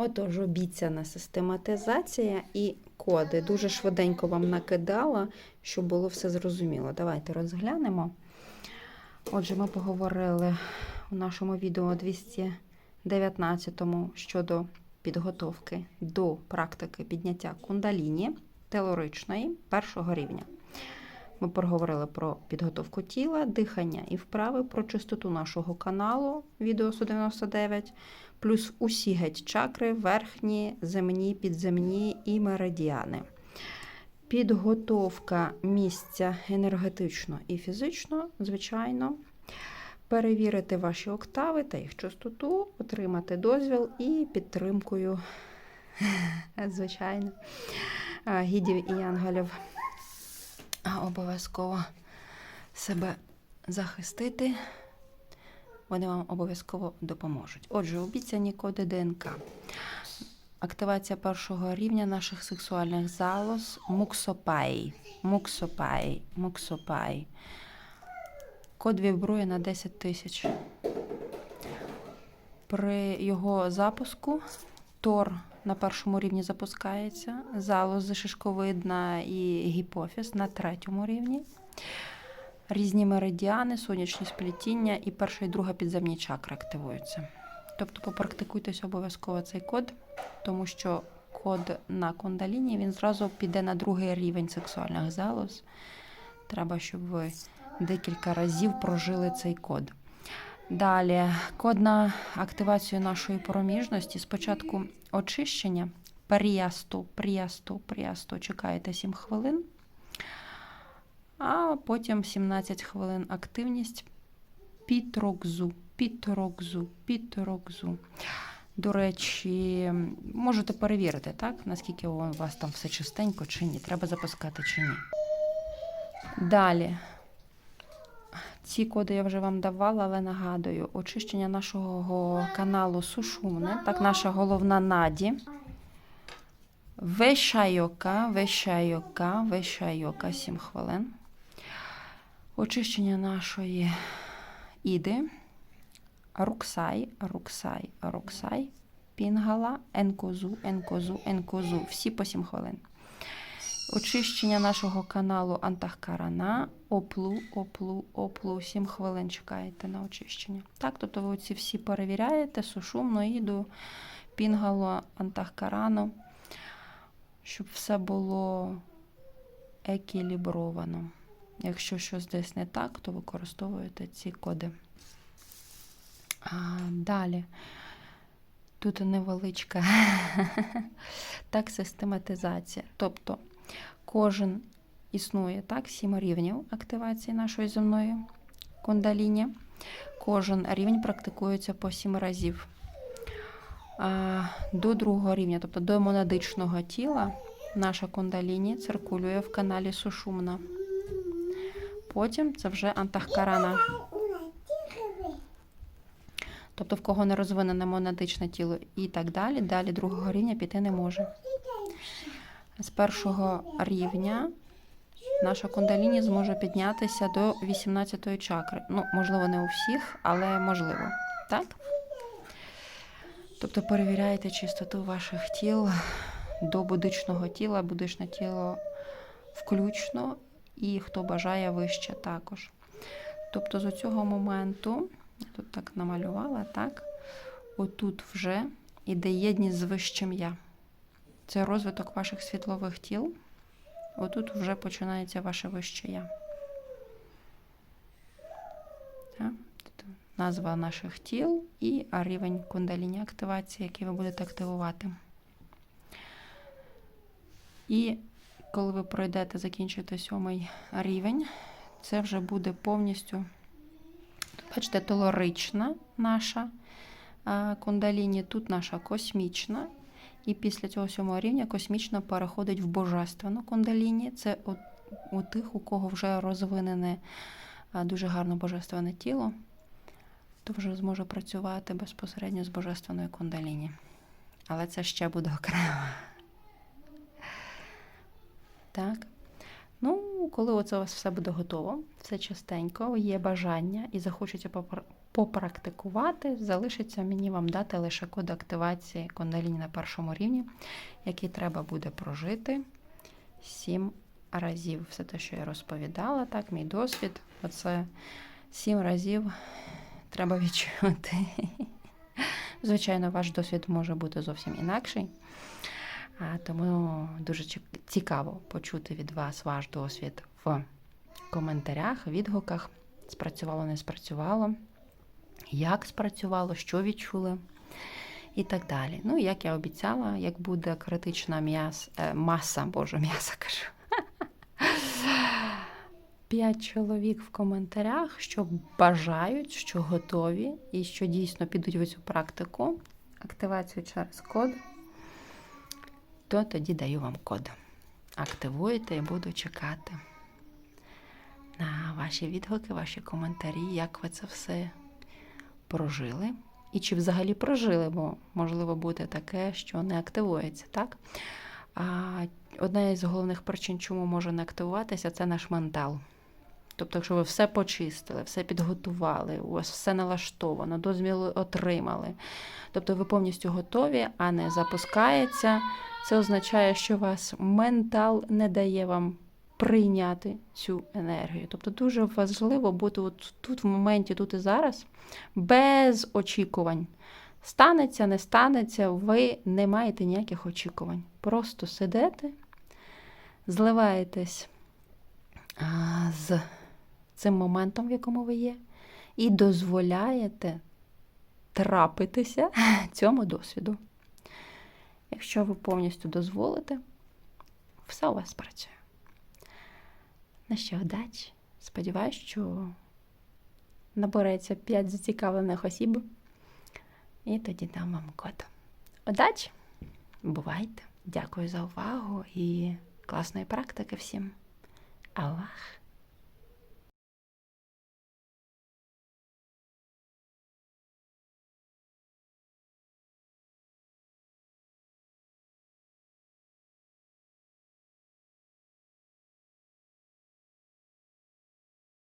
Отож, обіцяна систематизація і коди. Дуже швиденько вам накидала, щоб було все зрозуміло. Давайте розглянемо. Отже, ми поговорили у нашому відео 219 щодо підготовки до практики підняття кундаліні телоричної першого рівня. Ми проговорили про підготовку тіла, дихання і вправи, про чистоту нашого каналу відео 199, плюс усі геть чакри, верхні, земні, підземні і меридіани. Підготовка місця енергетично і фізично, звичайно. Перевірити ваші октави та їх частоту, отримати дозвіл і підтримкою, звичайно, гідів і янголів. А, Обов'язково себе захистити. Вони вам обов'язково допоможуть. Отже, обіцяні коди ДНК. Активація першого рівня наших сексуальних залоз муксопай. Муксопай. Муксопай. Код вібрує на 10 тисяч. При його запуску Тор на першому рівні запускається, залози шишковидна і гіпофіз на третьому рівні. Різні меридіани, сонячні сплетіння і перша і друга підземні чакри активуються. Тобто попрактикуйтесь обов'язково цей код, тому що код на кундаліні він зразу піде на другий рівень сексуальних залоз. Треба, щоб ви декілька разів прожили цей код. Далі, код на активацію нашої проміжності. Спочатку очищення, пріасту, пріасту, пріасту. Чекаєте 7 хвилин, а потім 17 хвилин активність пітрокзу, пітрокзу, пітрокзу. До речі, можете перевірити, так, наскільки у вас там все чистенько чи ні. Треба запускати чи ні. Далі. Ці коди я вже вам давала, але нагадую, очищення нашого каналу Сушумне, так, наша головна наді. Вешайока, вешайока, вешайока, 7 хвилин. Очищення нашої іди. Руксай, руксай, руксай, пінгала, енкозу, енкозу, енкозу. Всі по 7 хвилин. Очищення нашого каналу Антахкарана, оплу, оплу, оплу. 7 хвилин чекаєте на очищення. Так, тобто ви ці всі перевіряєте, сушумно, іду, пінгало, Антахкарану, щоб все було екілібровано. Якщо щось десь не так, то використовуєте ці коди. А, далі. Тут невеличка так, систематизація. Тобто кожен існує так, сім рівнів активації нашої земної кундаліні. Кожен рівень практикується по сім разів. До другого рівня, тобто до монадичного тіла, наша кундаліні циркулює в каналі Сушумна. Потім це вже антахкарана. Тобто, в кого не розвинене монадичне тіло і так далі, далі другого рівня піти не може. З першого рівня наша кундаліні зможе піднятися до 18-ї чакри. Ну, можливо, не у всіх, але можливо. Так? Тобто перевіряйте чистоту ваших тіл до будичного тіла, будичне тіло включно, і хто бажає вище також. Тобто з цього моменту, я тут так намалювала, так, отут вже іде єдність з вищим я. Це розвиток ваших світлових тіл. Отут вже починається ваше вище я. Так? Назва наших тіл і рівень кундаліні активації, який ви будете активувати. І коли ви пройдете, закінчите сьомий рівень, це вже буде повністю, бачите, толорична наша кундаліні, тут наша космічна. І після цього сьомого рівня космічно переходить в божественну кундаліні. Це у, у тих, у кого вже розвинене дуже гарне божественне тіло, то вже зможе працювати безпосередньо з божественною кундаліні. Але це ще буде окремо. Так. Ну, коли оце у вас все буде готово, все частенько, є бажання і захочеться попрактикувати, залишиться мені вам дати лише код активації кундаліні на першому рівні, який треба буде прожити сім разів. Все те, що я розповідала, так, мій досвід. Оце сім разів треба відчути. Звичайно, ваш досвід може бути зовсім інакший. Тому дуже цікаво почути від вас ваш досвід в коментарях, відгуках. Спрацювало, не спрацювало, як спрацювало, що відчули і так далі. Ну, як я обіцяла, як буде критична м'яс, е, маса, боже, м'яса кажу. П'ять чоловік в коментарях, що бажають, що готові і що дійсно підуть в цю практику, активацію через код, то тоді даю вам код. Активуєте і буду чекати на ваші відгуки, ваші коментарі, як ви це все прожили. І чи взагалі прожили, бо можливо буде таке, що не активується, так? А одна із головних причин, чому може не активуватися, це наш ментал. Тобто, якщо ви все почистили, все підготували, у вас все налаштовано, дозвіл отримали. Тобто ви повністю готові, а не запускається. Це означає, що вас ментал не дає вам прийняти цю енергію. Тобто дуже важливо бути от тут, в моменті, тут і зараз, без очікувань. Станеться, не станеться, ви не маєте ніяких очікувань. Просто сидите, зливаєтесь з цим моментом, в якому ви є, і дозволяєте трапитися цьому досвіду. Якщо ви повністю дозволите, все у вас працює. На що удачі. Сподіваюсь, що набереться 5 зацікавлених осіб. І тоді дам вам код. Удачі! Бувайте! Дякую за увагу і класної практики всім. Аллах!